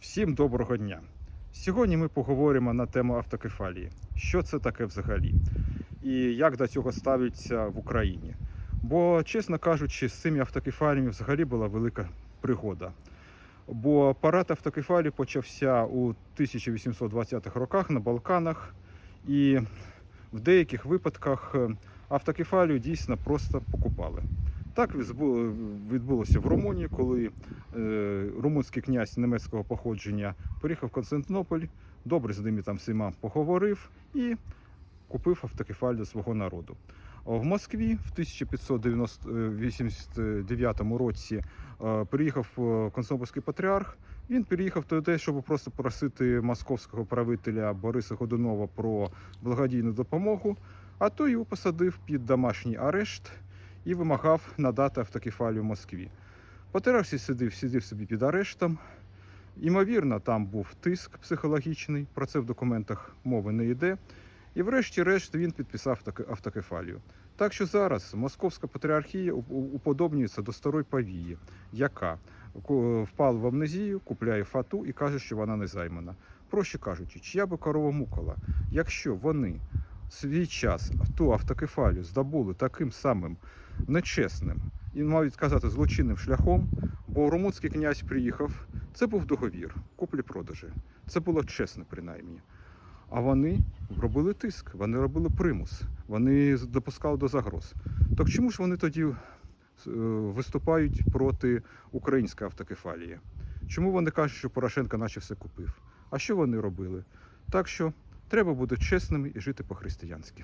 Всім доброго дня! Сьогодні ми поговоримо на тему автокефалії. Що це таке взагалі? І як до цього ставляться в Україні? Бо, чесно кажучи, з цими автокефаліями взагалі була велика пригода. Бо парад автокефалії почався у 1820-х роках на Балканах, і в деяких випадках е, автокефалію дійсно просто покупали. Так відбулося в Румунії, коли е, румунський князь німецького походження приїхав в Константинополь, добре з ними там всіма поговорив і купив автокефалію свого народу. В Москві в 1589 році е, приїхав е, Константинопольський патріарх. Він переїхав туди, щоб просто просити московського правителя Бориса Годунова про благодійну допомогу, а той його посадив під домашній арешт і вимагав надати автокефалію Москві. Патріарх сидів, сидів собі під арештом. Ймовірно, там був тиск психологічний, про це в документах мови не йде. І врешті-решт він підписав автокефалію. Так що зараз Московська патріархія уподобнюється до старої павії, яка впала в амнезію, купляє фату і каже, що вона не займана. Проще кажучи, чия би корова мукала, якщо вони свій час ту автокефалію здобули таким самим нечесним і навіть казати злочинним шляхом, бо румунський князь приїхав. Це був договір куплі-продажі. Це було чесно, принаймні. А вони робили тиск, вони робили примус, вони допускали до загроз. Так чому ж вони тоді е, виступають проти української автокефалії? Чому вони кажуть, що Порошенко наче все купив? А що вони робили? Так що треба бути чесними і жити по-християнськи.